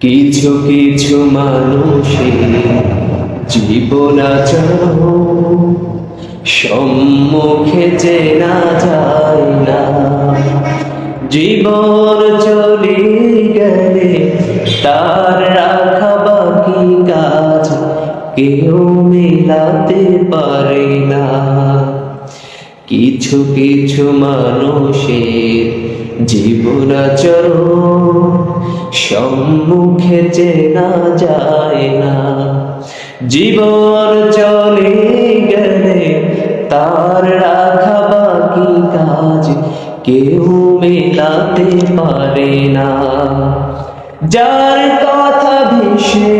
কিছু কিছু মানুষের জীবনাচরণ সম্মুখে চেনা যায় না। জীবন চলে গেলে তার রাখা বাকি কাজ কেউ মেলাতে পারে না। কিছু কিছু মানুষের জীবনাচরণ সম্মুখে চেনা যায় না। জীবন চলে গেলে তার রাখা বাকি কাজ কেউ মেলাতে পারে না। যার কথা ভেসে